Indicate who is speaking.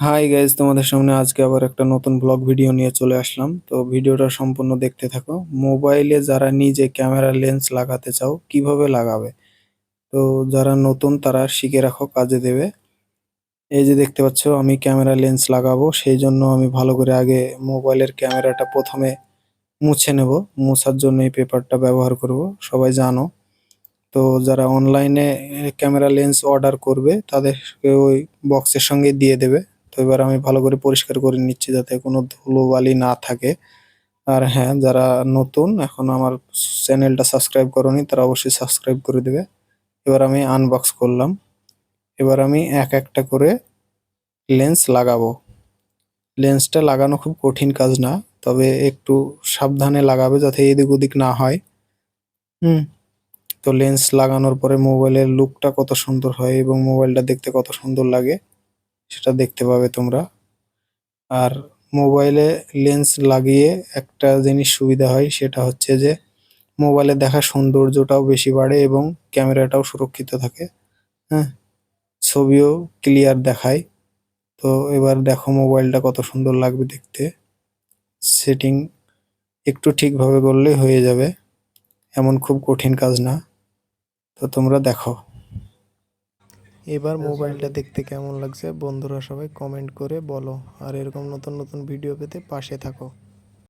Speaker 1: Hi guys তোমাদের সামনে আজকে আবার একটা নতুন ব্লগ ভিডিও নিয়ে চলে আসলাম। তো ভিডিওটা সম্পূর্ণ দেখতে থাকো। মোবাইলে যারা নিজে ক্যামেরা লেন্স লাগাতে চাও, কীভাবে লাগাবে? তো যারা নতুন, তারা শিখে রাখো, কাজে দেবে। এই যে দেখতে পাচ্ছ, আমি ক্যামেরা লেন্স লাগাবো, সেই জন্য আমি ভালো করে আগে মোবাইলের ক্যামেরাটা প্রথমে মুছে নেব। মুছার জন্য এই পেপারটা ব্যবহার করব, সবাই জানো। তো যারা অনলাইনে ক্যামেরা লেন্স অর্ডার করবে, তাদেরকে ওই বক্সের সঙ্গে দিয়ে দেবে। এবার আমি ভালো করে পরিষ্কার করে নিচ্ছি যাতে কোনো ধুলোবালি না থাকে। আর হ্যাঁ যারা নতুন, এখন আমার চ্যানেলটা সাবস্ক্রাইব করনি, তারা অবশ্যই সাবস্ক্রাইব করে দেবে। এবার আমি আনবক্স করলাম। এবার আমি এক একটা করে লেন্স লাগাবো। লেন্সটা লাগানো খুব কঠিন কাজ না, তবে একটু সাবধানে লাগাবে যাতে এদিক ওদিক না হয়। হুম, তো লেন্স লাগানোর পরে মোবাইলের লুকটা কত সুন্দর হয় এবং মোবাইলটা দেখতে কত সুন্দর লাগে। সেটা দেখতে পাবে তোমরা। আর মোবাইলে লেন্স লাগিয়ে একটা জিনিস সুবিধা হয়, সেটা হচ্ছে যে মোবাইলে দেখা সৌন্দর্যটাও বেশি বাড়ে এবং ক্যামেরাটাও সুরক্ষিত থাকে। হ্যাঁ ছবিও ক্লিয়ার দেখায়। তো এবার দেখো মোবাইলটা কত সুন্দর লাগবে দেখতে। সেটিং একটু ঠিকভাবে করলেই হয়ে যাবে। এমন খুব কঠিন কাজ না। তো তোমরা দেখো। এবার মোবাইলটা দেখতে কেমন লাগছে? বন্ধুরা সবাই কমেন্ট করে বলো। আর এরকম নতুন নতুন ভিডিও পেতে পাশে থাকো।